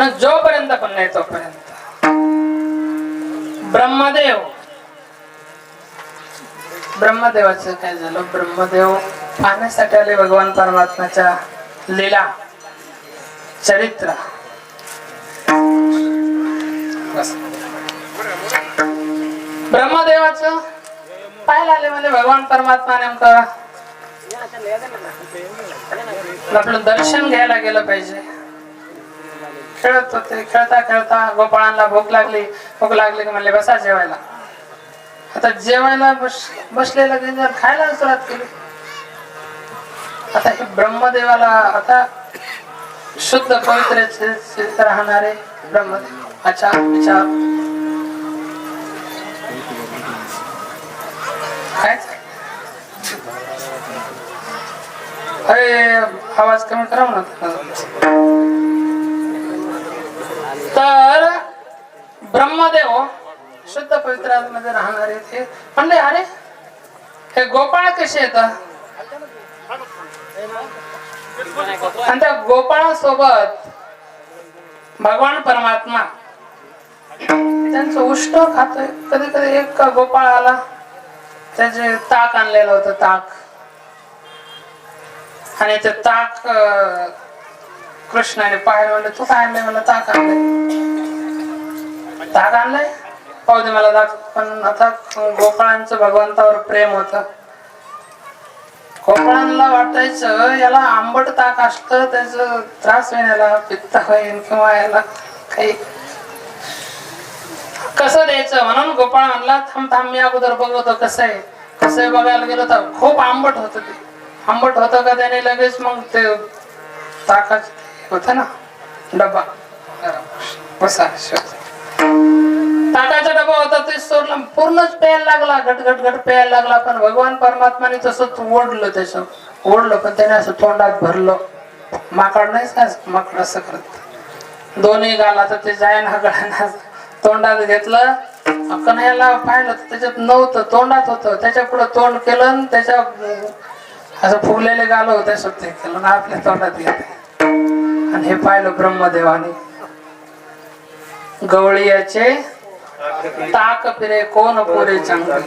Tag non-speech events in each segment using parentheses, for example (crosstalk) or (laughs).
आणि जोपर्यंत पण नाही तोपर्यंत. ब्रह्मदेव. ब्रह्मदेवाचं काय झालं? ब्रह्मदेव पाहण्यासाठी आले भगवान परमात्माच्या लीला चरित्र. ब्रह्मदेवाच ब्रह्मदेवाचं पाहायला आले म्हणजे भगवान परमात्मा नेमकं. आपलं दर्शन घ्यायला गेलं पाहिजे. खेळत होते खेळता खेळता गोपाळांना भूक लागली. भूक लागली की म्हणले बसा जेवायला. आता जेवायला बस बसलेला गेल्यावर खायला सुरुवात केली. आता हे ब्रह्मदेवाला आता शुद्ध पवित्र राहणारे ब्रह्मदेव. अच्छा विचार काय अरे आवाज कमी करा म्हणत ब्रह्मदेव हो. शुद्ध पवित्रमध्ये राहणारे ते. म्हणले अरे हे गोपाळ कसे येतात आणि त्या गोपाळासोबत भगवान परमात्मा. त्यांचं उष्ट खातोय. कधी कधी एक गोपाळ आला त्याचे ताक आणलेलं होतं ताक. आणि ते ताक कृष्णाने पाहिलं म्हणलं तू काय आणलंय? म्हणलं ताक आणलंय. ताक आणलंय? पाहू दे मला दाख पण आता गोपाळांचं भगवंतावर प्रेम होत. गोपाळांना वाटायचं याला आंबट ताक असतं त्याच त्रास होईल याला पित्त होईल किंवा याला काही कसं द्यायचं? म्हणून गोपाळ म्हणला थांब थांब मी अगोदर बघतो कसं आहे. कसं आहे बघायला गेलो तर खूप आंबट होत ते. आंबट होतं का त्याने लगेच मग ते ताकाच होत ना? डबा. बसा ताटाचा डबा होता ते सोडला. पूर्णच प्यायला लागला. घट घट घट प्यायला लागला. पण भगवान परमात्माने तसंच ओढलं त्याच. ओढलं पण त्याने असं तोंडात भरलं. माकड नाही का माकड असं करत. दोन्ही गाला तर ते जायन ना तोंडात घेतलं. कन्हैयाला पाहिलं तर त्याच्यात नव्हतं तोंडात होतं. त्याच्या पुढे तोंड केलं आणि त्याच्या असं फुगलेले गाल होते सत्य केलं. आपल्या तोंडात घेते आणि हे पाहिलं ब्रह्मदेवाने. गवळीयाचे ताक फिरे कोण पोरे चांगले?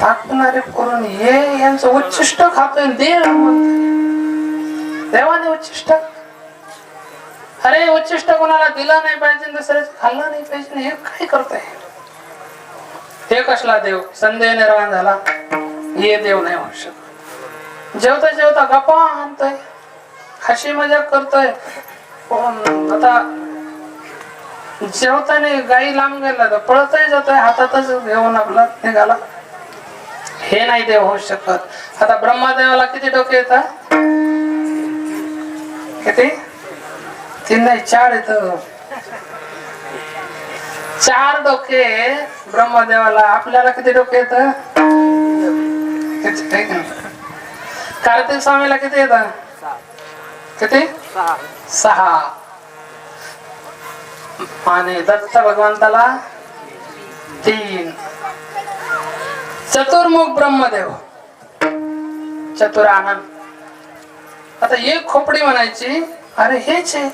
ताकणारे करून हे यांचं उच्चिष्ट खातोय देव. देवाने उच्चिष्ट अरे उच्चिष्ट कोणाला दिलं नाही पाहिजे दुसऱ्याच खाल्लं नाही पाहिजे हे काय करतोय? हे कसला देव? संदेह निर्माण झाला. हे देव नाही होऊ शकत. जेवता जेवता गप्पा आणतोय हशी मजाक करतोय. आता जेवताना गाई लांब गेला तर पळतही जातोय हातातच घेऊन आपला निघाला. हे नाही देव होऊ शकत. आता ब्रह्मादेवाला किती डोके येतात? किती? तीन नाही चार येत चार डोके ब्रह्मदेवाला. आपल्याला किती डोके येत कार्तिक स्वामीला किती येतं किती? सहा. आणि दत्त भगवंताला तीन. चतुर्मुख ब्रह्मदेव. चतुरानंद. आता एक खोपडी म्हणायची अरे हेच आहे.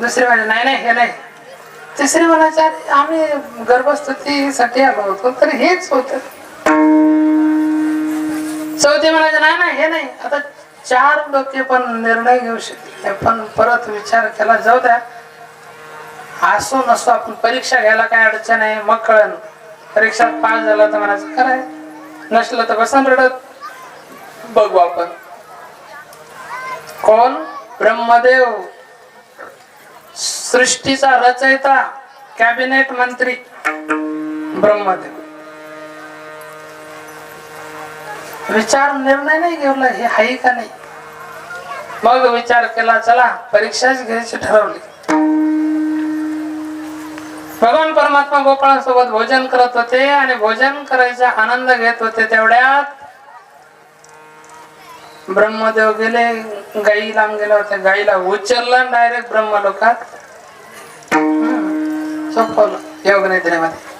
दुसरी म्हणजे नाही नाही हे नाही. तिसरी म्हणायची अरे आम्ही गर्भस्तुतीसाठी आलो होतो तर हेच होत. चौथी म्हणायचं नाही नाही हे नाही. आता चार डोके पण निर्णय घेऊ शकले पण परत विचार केला जाऊ द्या. असो नसो आपण परीक्षा घ्यायला काय अडचण आहे मग कळण परीक्षात पास झाला तर म्हणायचं खरंय. नसलं तर बसन रडत. बघू आपण. कोण? ब्रह्मदेव. सृष्टीचा रचयिता कॅबिनेट मंत्री. ब्रह्मदेव. विचार निर्णय नाही घेवला हे हाय का नाही? मग विचार केला चला परीक्षाच घ्यायची ठरवली. भगवान परमात्मा गोपाळासोबत भोजन करत होते आणि भोजन करायचा आनंद घेत होते तेवढ्यात ब्रह्मदेव गेले गाई लांब गेल्या होत्या गाईला उचललं डायरेक्ट ब्रह्मलोकात लोकात सोपवलं. योग निद्रेमध्ये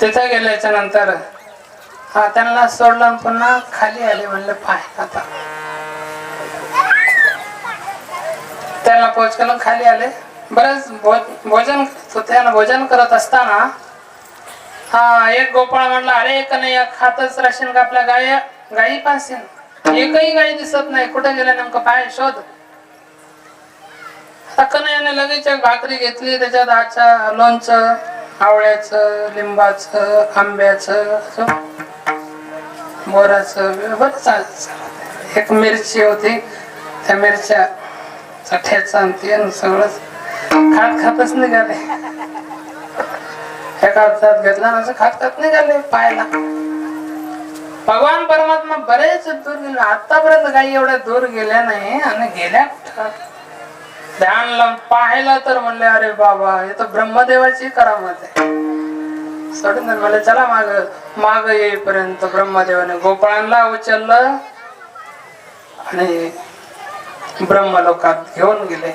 तिथे गेल्याच्यानंतर हा त्यांना सोडला आणि पुन्हा खाली आले म्हणलं पाय आता. त्यांना पोच खाली आले. बरेच भोजन करत भोजन करत असताना हा एक गोपाळ म्हणला अरे एक नाही एक खातच राशीन का आपल्या गाय गायी पासेन एकही गायी दिसत नाही. कुठे गेल्या नेमकं? पाय शोध. आता कन्हैयाने लगेच एक भाकरी घेतली. त्याच्यात आचा लोणचं आवळ्याचं लिंबाचं आंब्याचं असं मोराचं बरंच एक मिरची होती त्या मिरच्या ठेचा आणि सगळंच खात खातच निघाले. एका हातात घेतला ना खात खात निघाले पाहायला भगवान परमात्मा बरेच दूर गेले. आतापर्यंत काही एवढ्या दूर गेल्या नाही आणि गेल्या कुठं? ध्यान लावून पाहायला तर म्हणले अरे बाबा हे तर ब्रह्मदेवाची करामत आहे. सोडून म्हणले चला माग माग येईपर्यंत ब्रह्मदेवाने गोपाळांना उचललं आणि ब्रह्मलोकात घेऊन गेले.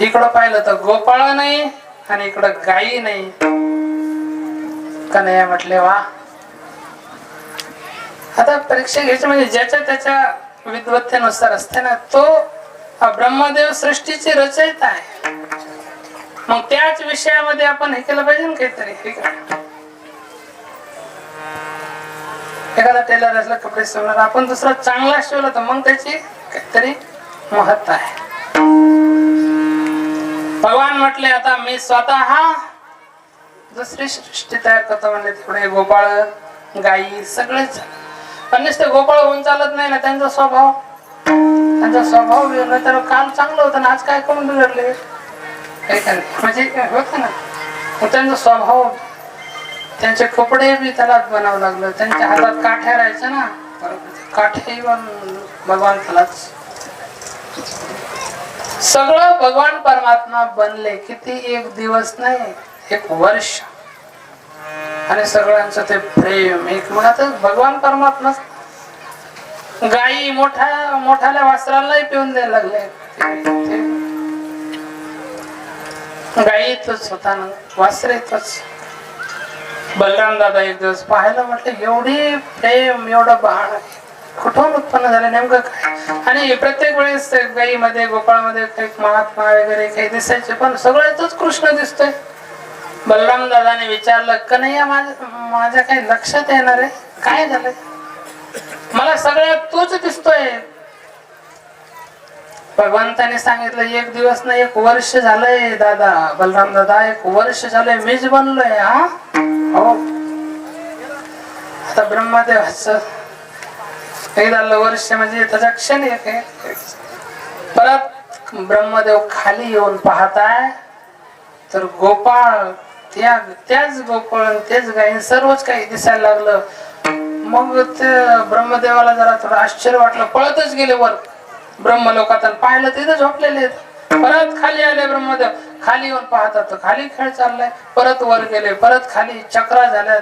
इकडं पाहिलं तर गोपाळ नाही आणि इकडं गायी नाही. कन्हैया म्हटले वा. आता परीक्षा घ्यायची म्हणजे ज्याच्या त्याच्या विद्वत्तेनुसार असते ना तो ब्रह्मदेव सृष्टीची रचयिता आहे. मग त्याच विषयामध्ये आपण हे केलं पाहिजे ना काहीतरी हे एखादा टेलर असला कपडे शिवणार आपण दुसरा चांगला शिवला तर मग त्याची काहीतरी महत्त्व आहे. भगवान म्हटले आता मी स्वतः दुसरी सृष्टी तयार करतो म्हणजे तिकडे गोपाळ गाई सगळेच पण नुसते गोपाळ होऊन चालत नाही ना त्यांचा स्वभाव. त्यांचा स्वभाव वेगळा तर काल चांगलं होतं ना आज काय करून बिघडले? म्हणजे होत ना. मग त्यांचा स्वभाव त्यांचे कपडे बी त्याला बनावं लागलं. त्यांच्या हातात काठ्या राहायच्या ना. बरोबर काठे भगवान त्यालाच सगळं भगवान परमात्मा बनले. किती एक दिवस नाही एक वर्ष. आणि सगळ्यांचं ते प्रेम एक म्हणत भगवान परमात्मा गाई मोठा मोठ्याला वासरालाही पिऊन द्यायला लागले. गाई तोच होता ना वासरेतच बलराम दादा एक दिवस पाहायला म्हटलं एवढी प्रेम एवढं बाळ कुठून उत्पन्न झालं नेमकं काय? आणि प्रत्येक वेळेस गाईमध्ये गोपाळमध्ये काही महात्मा वगैरे काही दिसायचे पण सगळ्यातच कृष्ण दिसतोय. बलराम दादाने विचारलं कन्हैया माझ्या माझ्या काही लक्षात येणार आहे? काय झालंय? मला सगळ्यात तोच दिसतोय. भगवंताने सांगितलं एक दिवस ना एक वर्ष झालंय दादा. बलराम दादा एक वर्ष झालंय मीच बनलोय हा? हो आता ब्रह्मदेवाचं एकदा झालं वर्ष म्हणजे त्याचा क्षण एक आहे. परत ब्रह्मदेव खाली येऊन पाहताय तर गोपाळ त्या त्याच गोपाळ तेच गायी सर्वच काही दिसायला लागलं. मग ते ब्रह्मदेवाला जरा थोडं आश्चर्य वाटलं. पळतच गेले वर. ब्रह्मलोकात आणि पाहिलं तिथे झोपलेले आहेत. परत खाली आले ब्रह्मदेव. खाली येऊन पाहतात खाली खेळ चाललाय. परत वर गेले. परत खाली चक्रा झाल्या.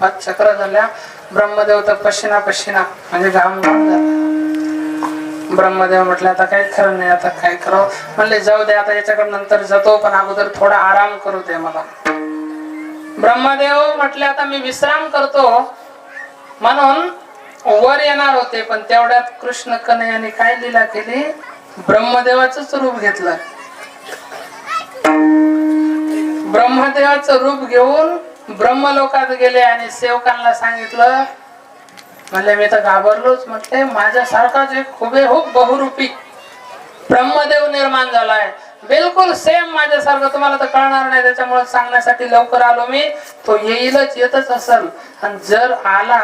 पाच चक्रा झाल्या. ब्रह्मदेव तर पशिना पशिना म्हणजे घाम घाम झाला ब्रह्मदेव म्हटलं आता काही खरं नाही आता काय करावं? म्हणले जाऊ दे आता याच्याकडे नंतर जातो पण अगोदर थोडा आराम करू दे मला. ब्रह्मदेव म्हटले आता मी विश्राम करतो. म्हणून वर येणार होते पण तेवढ्यात कृष्ण कन्हैयाने काय लीला केली? ब्रह्मदेवाच रूप घेतलं. ब्रह्मदेवाच रूप घेऊन ब्रह्मलोकात गेले आणि सेवकांना सांगितलं म्हणले मी तर घाबरलोच. म्हटले माझ्यासारखाच एक हुबेहूब बहुरूपी ब्रह्मदेव निर्माण झालाय. बिलकुल सेम माझ्यासारखं तुम्हाला तर कळणार नाही त्याच्यामुळे सांगण्यासाठी लवकर आलो मी. तो येईलच येतच असल. आणि जर आला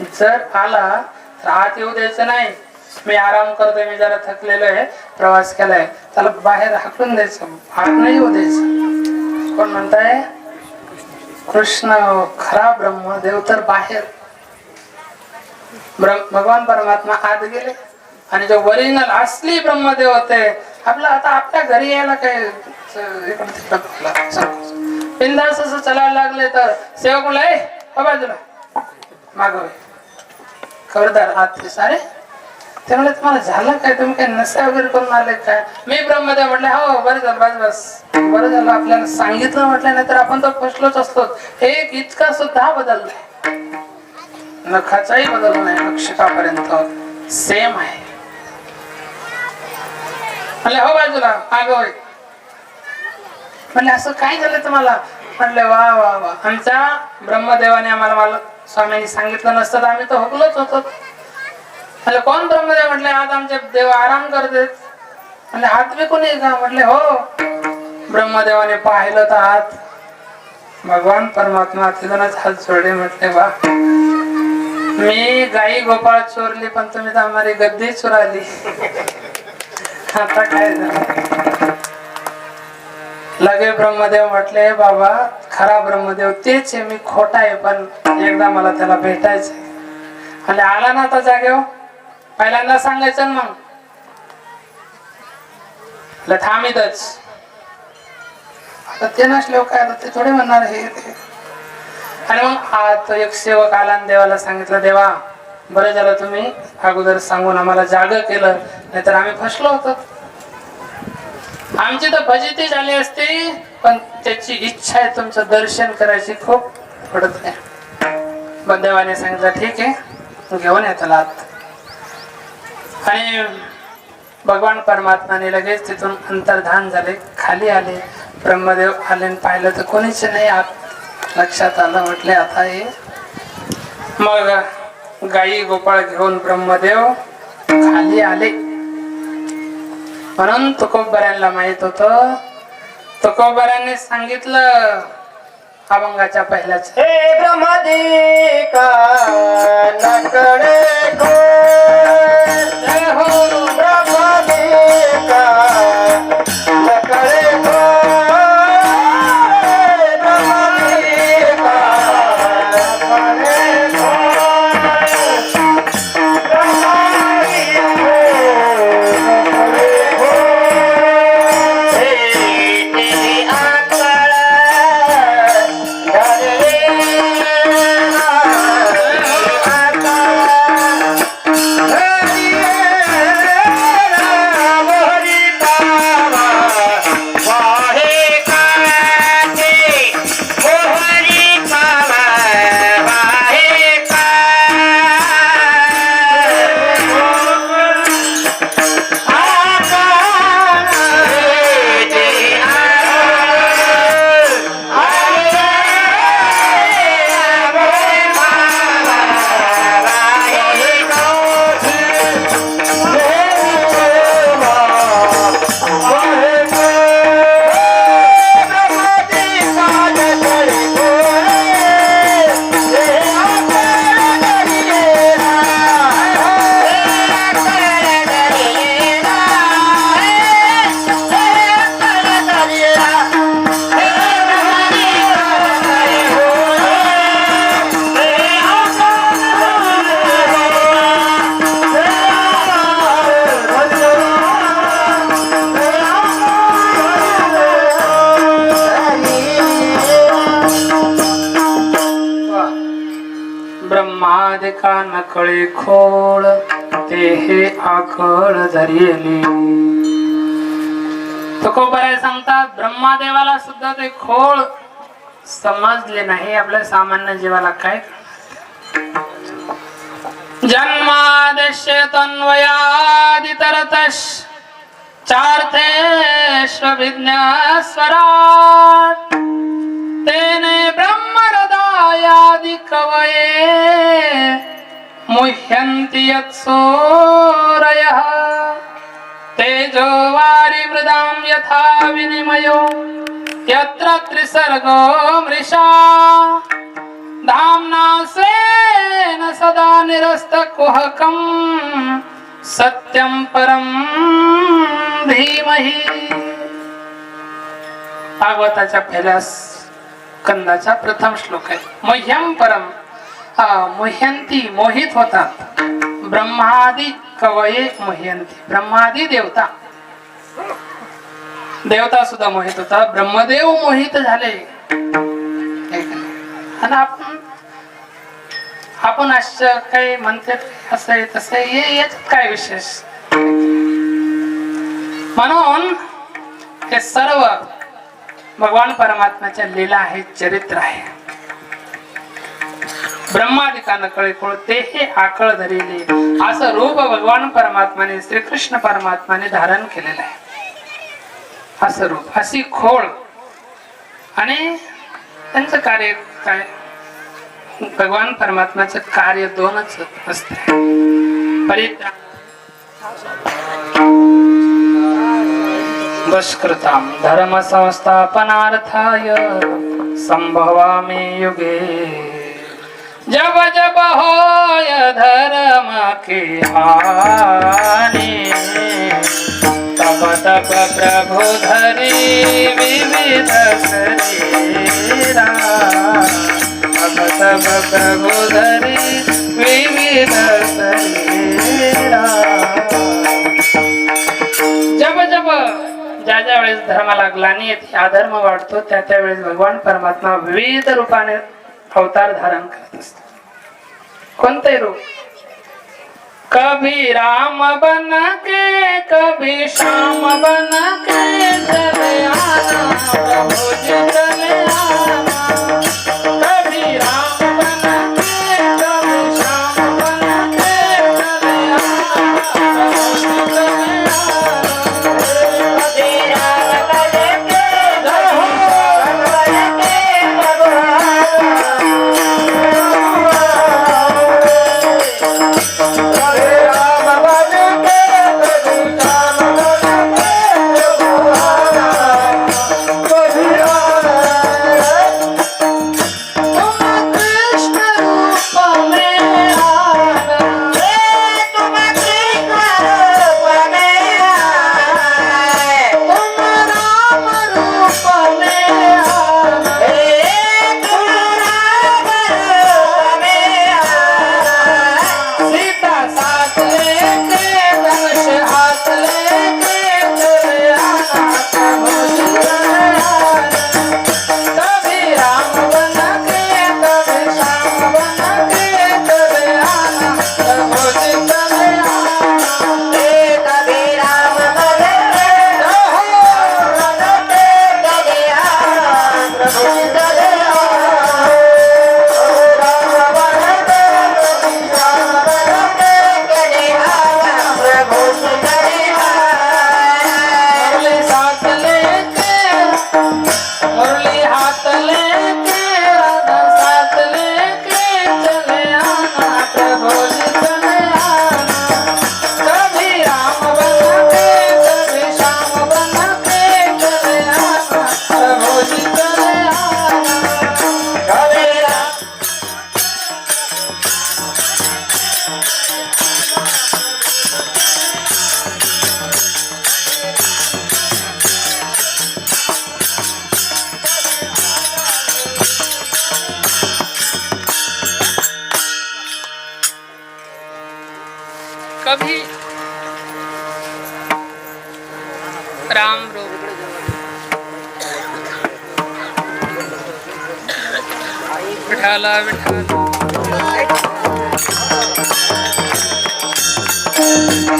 जर आला तर आत येऊ द्यायचं नाही. मी आराम करतोय मी जरा थकलेलो आहे प्रवास केलाय. त्याला बाहेर हाकलून द्यायचं आत नाही येऊ द्यायचं. कोण म्हणताय? कृष्ण खरा ब्रह्मदेव तर बाहेर. भगवान परमात्मा आत गेले. आणि जो ओरिजिनल असली ब्रह्मदेव होते आपलं आता आपल्या घरी यायला काय इकडं असं चालायला लागले तर. सेवक म्हणला "ए, हो बाजूला. मागव खबरदार हात ते सारे. ते म्हणले तुम्हाला झालं काय? तुम्ही काय नसा वगैरे करून आले काय? मी ब्रह्मदेव म्हटलं हो, हो बरं झालं बस बस. बरं झालं आपल्याला सांगितलं म्हटलं नाही तर आपण तर फसलोच असतो. हे एक इतका सुद्धा बदललाय नखाचाही बदल नाही नक्षकापर्यंत सेम आहे. म्हणले हो बाजूला आग होय म्हणले असं काय झालं तुम्हाला? म्हणले वा वा वा. आमच्या ब्रह्मदेवाने आम्हाला मला स्वामींनी सांगितलं नसतं तर आम्ही तर हुकलोच होतो. म्हणले कोण ब्रह्मदेव? म्हटले आज आमचे देव आराम करतेत म्हणजे हात बी कोणी का म्हटले हो. ब्रह्मदेवाने पाहिलं तर हात. भगवान परमात्मा तिथूनच हात जोडले म्हटले वा. मी गाई गोपाळ चोरली पण तुम्ही तर आम्हाला गद्दी चोराली. (laughs) आता काय झालं? लगे ब्रह्मदेव म्हटले बाबा खरा ब्रह्मदेव तेच आहे मी खोटा आहे पण एकदा मला त्याला भेटायचं म्हणजे आला ना आता जागेवर? पहिल्यांदा सांगायचं ना मग. थांबितच. आता ते नसल्यावर हो काय आता ते थोडे म्हणणार हे ते. आणि मग तो एक सेवक आला आणि देवाला सांगितलं देवा बरं झालं तुम्ही अगोदर सांगून आम्हाला जाग केलं नाहीतर आम्ही फसलो होतो. आमची तर फजिती झाली असती पण त्याची इच्छा आहे तुमचं दर्शन करायची खूप पडत आहे पण देवाने सांगितलं ठीक आहे घेऊन येतो आत. आणि भगवान परमात्माने लगेच तिथून अंतर्धान झाले खाली आले ब्रह्मदेव आले आणि पाहिलं तर कोणीच नाही आत. लक्षात आलं म्हटले आता हे मग गाई गोपाळ घेऊन ब्रह्मदेव खाली आले. म्हणून तुकोबऱ्यांना माहीत होत. तुकोबऱ्यांनी सांगितलं अभंगाच्या पहिल्याच. हे ब्रह्मदेका नकडे जय हो ब्रह्मदेका चांद कान कळे खोळ ते हे आखळ धरिली तुकोबराय सांगतात ब्रह्मादेवाला सुद्धा ते खोळ समजले नाही आपल्या सामान्य जीवाला काय? जन्मादेशे तन्वयादितरतश चार्थेष्वभिज्ञस्वराट तेने ब्रह्म मायादि कवये मुह्यन्ति यत्सूरयः तेजो वारिमृदां यथा विनिमयो यत्र त्रिसर्गो मृषा। धाम्ना स्वेन सदा निरस्तकुहकं सत्यं परं धीमहि। भागवताच्या पहिल्या कंदाचा प्रथम श्लोक आहे. मह्यम परम मोह्यंती मोहित होतात. ब्रह्मादी कवये मोह्यंती. ब्रह्मादी देवता. देवता सुद्धा मोहित होता ब्रह्मदेव मोहित झाले. आणि आपण आपण असं काही म्हणते असं तसे तसं याच्यात काय विशेष? म्हणून हे सर्व भगवान परमात्म्याच्या लीला आहे चरित्र आहे. ब्रह्मादिकानं कळे ते हे आकळ धरिले. असं रूप भगवान परमात्माने श्रीकृष्ण परमात्माने धारण केलेलं आहे. असं रूप अशी खोळ. आणि त्यांचं कार्य काय? भगवान परमात्म्याचं कार्य दोनच असते. परित्रा दुष्कृतां धर्मसंस्थापनार्थाय सम्भवामि युगे। जब जब होय धर्म की हानि तब तब प्रभु धरी विविध शरीरा। तब तब प्रभु धरी विविध शरीरा। ज्या ज्या वेळेस धर्माला ग्लानी येते अधर्म वाढतो त्या त्या वेळेस भगवान परमात्मा विविध रूपाने अवतार धारण करत असतो कोणते रूप? कभी राम बन के कभी श्याम बन के चले आना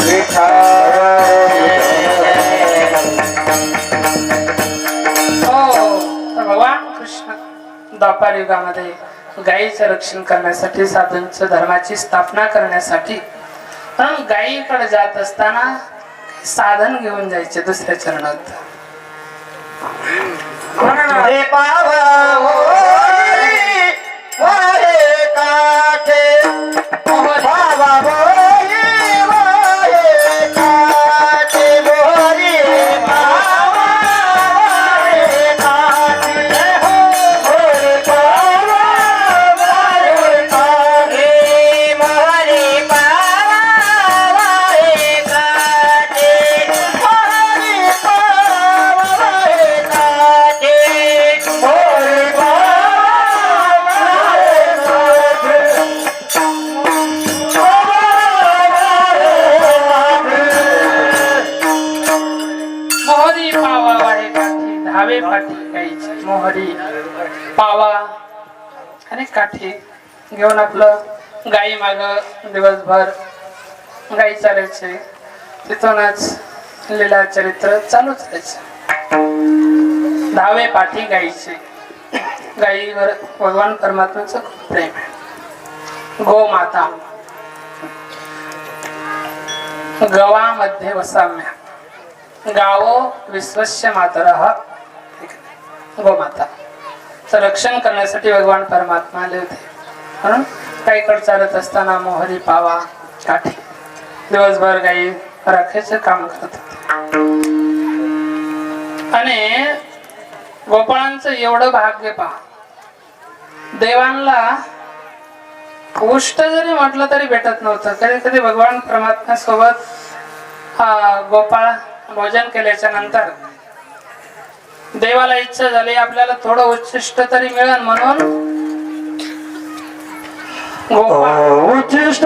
विठाला भगवान हो, कृष्ण द्वापार युगामध्ये गायीचं रक्षण करण्यासाठी साधूंच धर्माची स्थापना करण्यासाठी गायीकडे जात असताना साधन घेऊन जायचे दुसऱ्या चरणात. आणि काठी घेऊन आपलं गाई माग दिवसभर गाई चालायचे. तिथूनच लीला चरित्र चालूच राहायचं. दहावे पाठी गाईचे. गाईवर भगवान परमात्म्याचं खूप प्रेम आहे. गोमाता गवामध्ये वसाम्या. गावो विश्वस्य मातर. गोमाता संरक्षण करण्यासाठी भगवान परमात्मा आले होते. म्हणून गाईकडे चालत असताना मोहरी पावा काठी. दिवसभर गाई राखेचं काम करत होते. आणि गोपाळांचं एवढं भाग्य पहा. देवांना उष्ट जरी म्हटलं तरी भेटत नव्हतं. कधी कधी भगवान परमात्मा सोबत गोपाळ भोजन केल्याच्यानंतर देवाला इच्छा झाली आपल्याला थोडं उच्चिष्ट तरी मिळेल म्हणून. उच्चिष्ट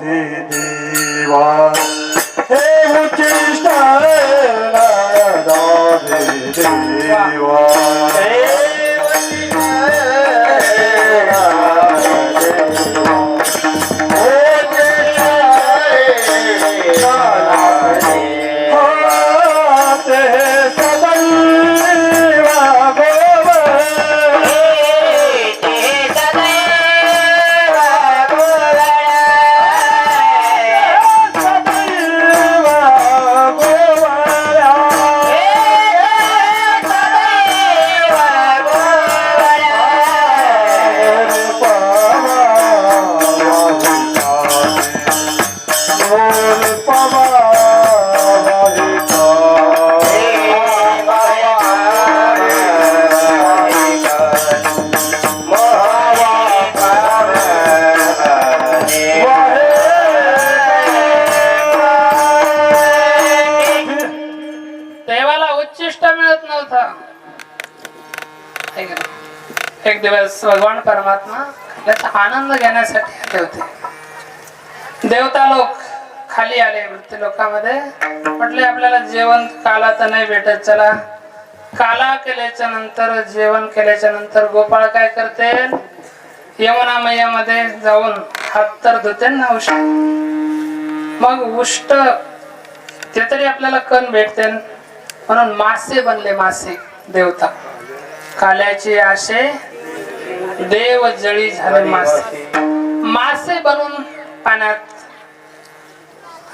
देवा. हे उच्चिष्ट देवा. दिवस भगवान परमात्मा याचा आनंद घेण्यासाठी आले होते. देवता लोक खाली आले मृत्यू लोकांमध्ये. म्हटले आपल्याला जेवण काला तर नाही भेटत चला. काला केल्याच्यानंतर जेवण केल्याच्यानंतर गोपाळ काय करते? यमुना मैयामध्ये जाऊन हात तर धुते ना उष्ट मग उष्ट ते तरी आपल्याला कण भेटते. म्हणून मासे बनले मासे देवता. काल्याचे आशे देव जळी झाले मासे. मासे. बनून पाण्यात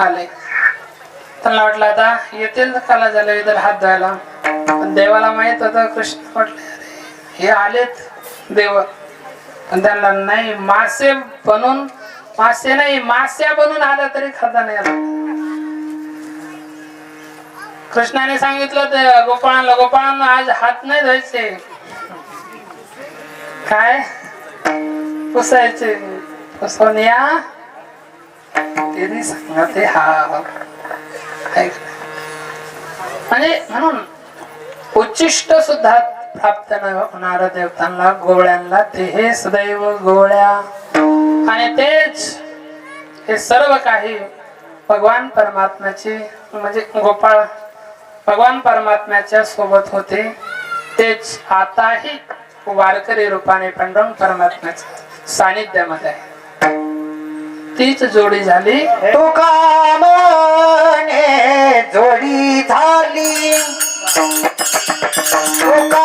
आले त्यांना वाटलं आता येतील काला झाले इतर हात धुवायला. पण देवाला माहीत होतं कृष्ण म्हटले अरे हे आलेत देव. पण त्यांना नाही मासे बनून मासे नाही मास्या बनून आल्या तरी खाता नाही आला. कृष्णाने सांगितलं ते गोपाळांना गोपाळांना आज हात नाही धुवायचे. काय पुसायचे हा म्हणजे म्हणून उच्चिष्ट सुद्धा प्राप्त न देवतांना गोळ्यांना ते हे सदैव गोळ्या आणि तेच हे सर्व काही भगवान परमात्म्याची म्हणजे गोपाळ भगवान परमात्म्याच्या सोबत होते तेच आताही वारकरी रूपाने पांडुरंग परमात्म्याच्या सानिध्यामध्ये आहे. तीच जोडी झाली. तुका जोडी झाली. तुका